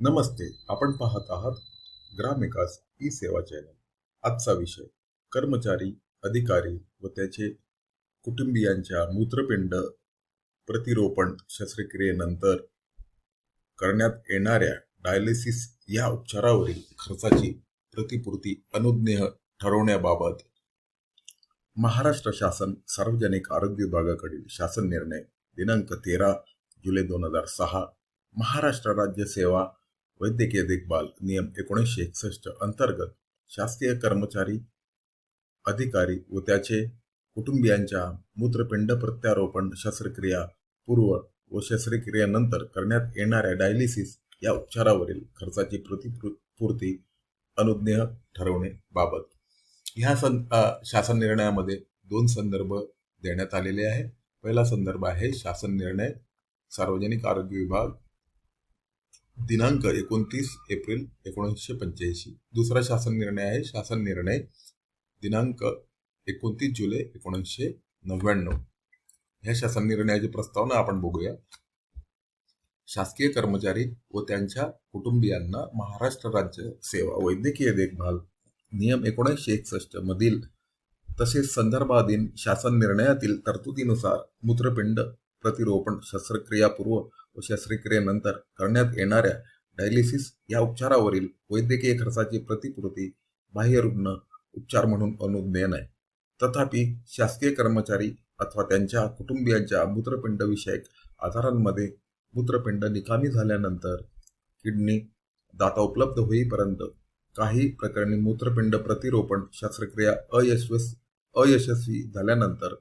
नमस्ते आपण पाहत आहात ग्रामविकास ई सेवा चॅनल. आजचा विषय कर्मचारी अधिकारी व त्याचे कुटुंबियांच्या मूत्रपिंड प्रतिरोपण शस्त्रक्रियेनंतर करण्यात येणाऱ्या डायलिसिस या उपचारावरील खर्चाची प्रतिपूर्ती अनुज्ञेय ठरवण्याबाबत महाराष्ट्र शासन सार्वजनिक आरोग्य विभागाकडील शासन निर्णय दिनांक तेरा जुलै दोन हजार सहा महाराष्ट्र राज्य सेवा वैद्यकीय देखभाल नियम एकोणीसशे एकसष्ट अंतर्गत शासकीय कर्मचारी अधिकारी व त्याचे कुटुंबियांच्या मूत्रपिंड प्रत्यारोपण शस्त्रक्रिया पूर्व व शस्त्रक्रियेनंतर करण्यात येणाऱ्या डायलिसिस या उपचारावरील खर्चाची प्रतिपूर्ती अनुज्ञेय ठरवणे बाबत. ह्या सं शासन निर्णयामध्ये दोन संदर्भ देण्यात आलेले आहे पहिला संदर्भ आहे शासन निर्णय सार्वजनिक आरोग्य विभाग दिनांक एकोणतीस एप्रिल एकोणीसशे पंच्याऐंशी. दुसरा शासन निर्णय आहे. शासन निर्णय दिनांक एकोणतीस जुलै एकोणीसशे नव्याण्णव. ह्या शासन निर्णयाची प्रस्तावना आपण बघूया. शासकीय कर्मचारी व त्यांच्या कुटुंबियांना महाराष्ट्र राज्य सेवा वैद्यकीय देखभाल नियम एकोणीसशे एकसष्ट मधील तसेच संदर्भाधीन शासन निर्णयातील तरतुदीनुसार मूत्रपिंड प्रतिरोपण शस्त्रक्रियापूर्व व शस्त्रक्रियेनंतर करण्यात येणाऱ्या डायलिसिस या उपचारावरील वैद्यकीय खर्चाची प्रतिपूर्ती बाह्य रुग्ण उपचार म्हणून अनुज्ञेय नाही. तथापि शासकीय कर्मचारी अथवा त्यांच्या कुटुंबियांच्या मूत्रपिंडविषयक आजारांमध्ये मूत्रपिंड निकामी झाल्यानंतर किडनी दाता उपलब्ध होईपर्यंत काही प्रकरणी मूत्रपिंड प्रतिरोपण शस्त्रक्रिया अयशस्वी अयशस्वी झाल्यानंतर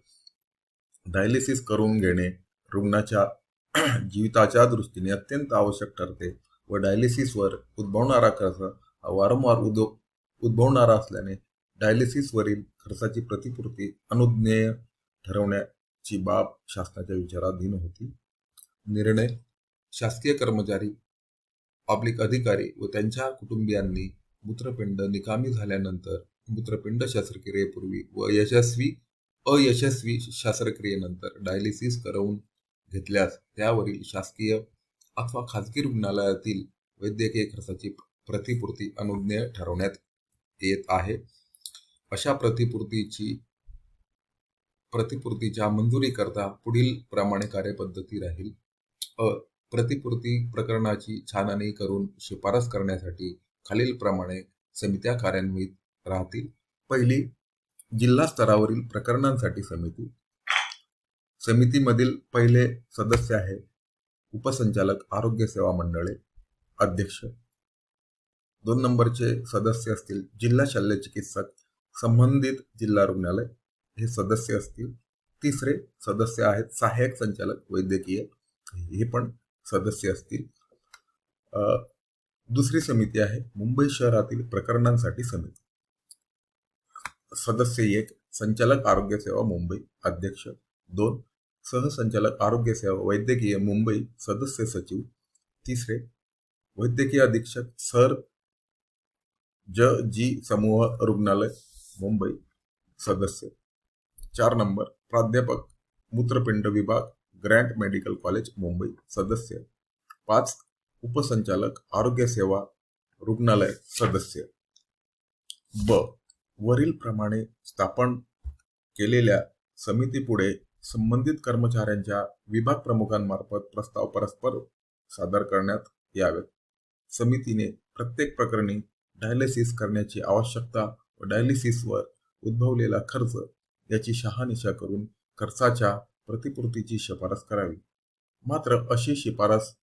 डायलिसिस करून घेणे रुग्णाच्या जीविताच्या दृष्टीने अत्यंत आवश्यक ठरते व डायलिसिसवर उद्भवणारा खर्च हा वारंवार उद उद्भवणारा असल्याने डायलिसिसवरील खर्चाची प्रतिपूर्ती अनुज्ञेय ठरवण्याची बाब शासनाच्या विचाराधीन होती. निर्णय शासकीय कर्मचारी पब्लिक अधिकारी व त्यांच्या कुटुंबियांनी मूत्रपिंड निकामी झाल्यानंतर मूत्रपिंड शस्त्रक्रियेपूर्वी व यशस्वी अयशस्वी शस्त्रक्रियेनंतर डायलिसिस करवून घेतल्यास त्यावरील शासकीय अथवा खाजगी रुग्णालयातील वैद्यकीय खर्चाची प्रतिपूर्ती अनुज्ञेय ठरवण्यात येत आहे. अशा प्रतिपूर्तीची प्रतिपूर्तीच्या मंजुरीकरता पुढील प्रमाणे कार्यपद्धती राहील. अ प्रतिपूर्ती प्रकरणाची छाननी करून शिफारस करण्यासाठी खालीलप्रमाणे समित्या कार्यान्वित राहतील. पहिली जिल्हा स्तरावरील प्रकरणांसाठी समिती. समितीमधील पहिले सदस्य आहे उपसंचालक आरोग्य सेवा मंडळे अध्यक्ष. दोन नंबरचे सदस्य असतील जिल्हा शल्य चिकित्सक संबंधित जिल्हा रुग्णालय हे सदस्य असतील. तिसरे सदस्य आहेत सहाय्यक संचालक वैद्यकीय हे पण सदस्य असतील. दुसरी समिती आहे मुंबई शहरातील प्रकरणांसाठी समिती. सदस्य एक संचालक आरोग्य सेवा मुंबई अध्यक्ष. दोन सहसंचालक आरोग्य सेवा वैद्यकीय मुंबई सदस्य सचिव. तिसरे वैद्यकीय अधीक्षक सर ज. जी. समूह रुग्णालय मुंबई सदस्य. चार नंबर प्राध्यापक मूत्रपिंड विभाग ग्रँट मेडिकल कॉलेज मुंबई सदस्य. पाच उपसंचालक आरोग्य सेवा रुग्णालय सदस्य. ब वरील प्रमाणे स्थापन केलेल्या समितीपुढे संबंधित कर्मचाऱ्यांच्या विभाग प्रमुखांमार्फत प्रस्ताव परस्पर सादर करण्यात यावेत. समितीने प्रत्येक प्रकरणी डायलिसिस करण्याची आवश्यकता व डायलिसिसवर उद्भवलेला खर्च याची शहानिशा करून खर्चाच्या प्रतिपूर्तीची शिफारस करावी. मात्र अशी शिफारस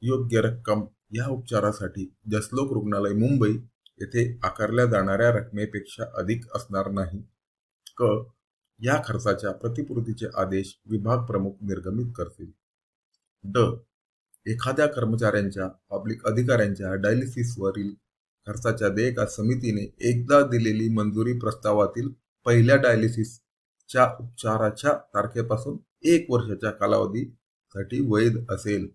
योग्य रक्कम या उपचारासाठी जसलोक रुग्णालय मुंबई येथे आकारल्या जाणाऱ्या रकमेपेक्षा अधिक असणार नाही. क. या खर्चाच्या प्रतिपूर्तीचे आदेश विभाग प्रमुख निर्गमित करतील. ड. एखाद्या कर्मचाऱ्यांच्या पब्लिक अधिकाऱ्यांच्या डायलिसिसवरील खर्चाच्या देयका समितीने एकदा दिलेली मंजुरी प्रस्तावातील पहिल्या डायलिसिसच्या उपचाराच्या तारखेपासून एक वर्षाच्या कालावधीसाठी वैध असेल.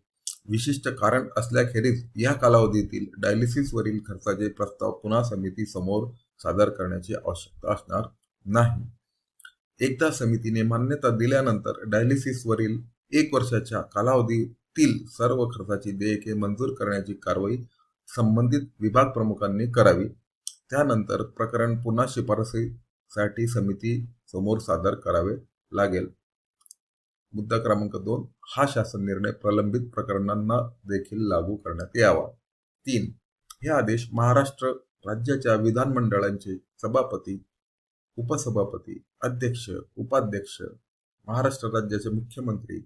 विशिष्ट कारण असल्याखेरीज या कालावधीतील डायलिसिसवरील खर्चाचे प्रस्ताव पुन्हा समिती समोर सादर करण्याची आवश्यकता असणार नाही. एकदा समितीने मान्यता दिल्यानंतर डायलिसिसवरील एक वर्षाच्या कालावधीतील सर्व खर्चाची देयके मंजूर करण्याची कारवाई संबंधित विभाग प्रमुखांनी करावी. त्यानंतर प्रकरण पुन्हा शिफारसीसाठी समिती समोर सादर करावे लागेल. मुद्दा क्रमांक दोन हा शासन निर्णय प्रलंबित प्रकरणांना देखील लागू करण्यात यावा. तीन हे आदेश महाराष्ट्र राज्याच्या विधानमंडळांचे सभापती उपसभापती अध्यक्ष उपाध्यक्ष महाराष्ट्र राज्याचे मुख्यमंत्री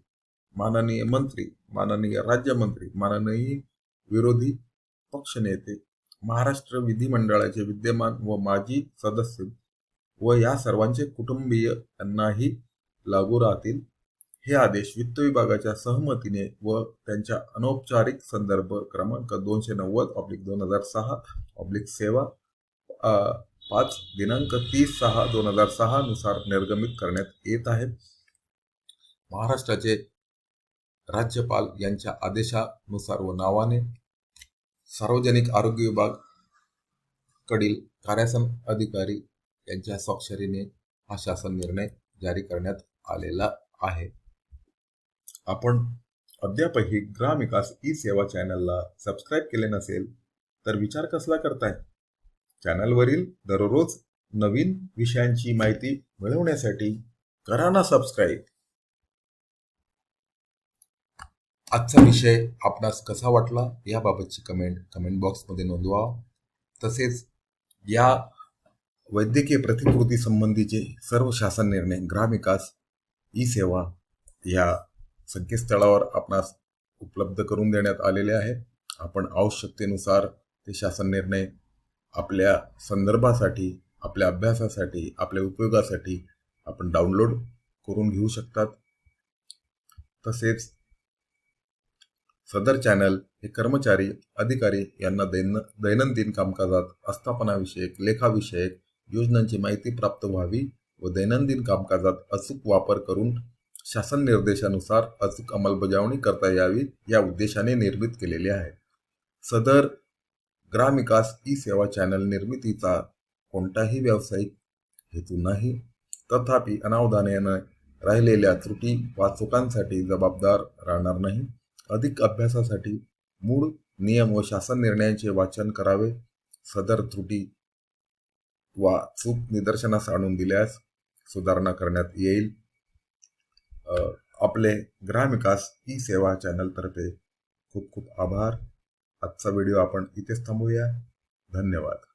माननीय मंत्री माननीय राज्यमंत्री माननीय विरोधी पक्षनेते महाराष्ट्र विधिमंडळाचे विद्यमान व माजी सदस्य व या सर्वांचे कुटुंबीय यांनाही लागू राहतील. हे आदेश वित्त विभागाच्या सहमतीने व त्यांच्या अनौपचारिक संदर्भ क्रमांक दोनशे नव्वद ऑब्लिक दोन हजार सहा ऑब्लिक सेवा पाच दिनांक तीस सहा दोन हजार सहा नुसार निर्गमित करण्यात येत आहे महाराष्ट्राचे राज्यपाल यांच्या आदेशानुसार व नावाने सार्वजनिक आरोग्य विभाग कडील कार्यासन अधिकारी यांच्या स्वाक्षरीने हा शासन निर्णय जारी करण्यात आलेला आहे. आपण अद्यापही ग्रामविकास ई सेवा चॅनलला सबस्क्राईब केले नसेल तर विचार कसला करताय? चॅनलवरील दररोज नवीन विषयांची माहिती मिळवण्यासाठी करा ना सबस्क्राईब आजचा विषय आपणास कसा वाटला याबाबतची कमेंट कमेंट बॉक्समध्ये नोंदवा. तसेच या वैद्यकीय प्रतिकृती संबंधीचे सर्व शासन निर्णय ग्रामविकास ई सेवा या संकेतस्थळावर आपणास उपलब्ध करून देण्यात आलेले आहे आपण आवश्यकतेनुसार ते शासन निर्णय आपल्या संदर्भासाठी आपल्या अभ्यासासाठी आपल्या उपयोगासाठी आपण डाउनलोड करून घेऊ शकतात. तसेच सदर चॅनल हे कर्मचारी अधिकारी यांना दैन दैनंदिन कामकाजात आस्थापनाविषयक लेखाविषयक योजनांची माहिती प्राप्त व्हावी व दैनंदिन कामकाजात अचूक वापर करून शासन निर्देशानुसार अचूक अंमलबजावणी करता यावी या उद्देशाने निर्मित केलेले आहे. सदर ग्रामविकास ई सेवा चॅनल निर्मितीचा कोणताही व्यावसायिक हेतू नाही. तथापि अनावधानाने राहिलेल्या त्रुटी वा चुकांसाठी जबाबदार राहणार नाही. अधिक अभ्यासासाठी मूळ नियम व शासन निर्णयांचे वाचन करावे. सदर त्रुटी वा चूक निदर्शनास आणून दिल्यास सुधारणा करण्यात येईल. आपले आपले ग्रामविकास ई सेवा चॅनलतर्फे खूप खूप आभार. आजचा व्हिडिओ आपण इथेच थांबूया. धन्यवाद.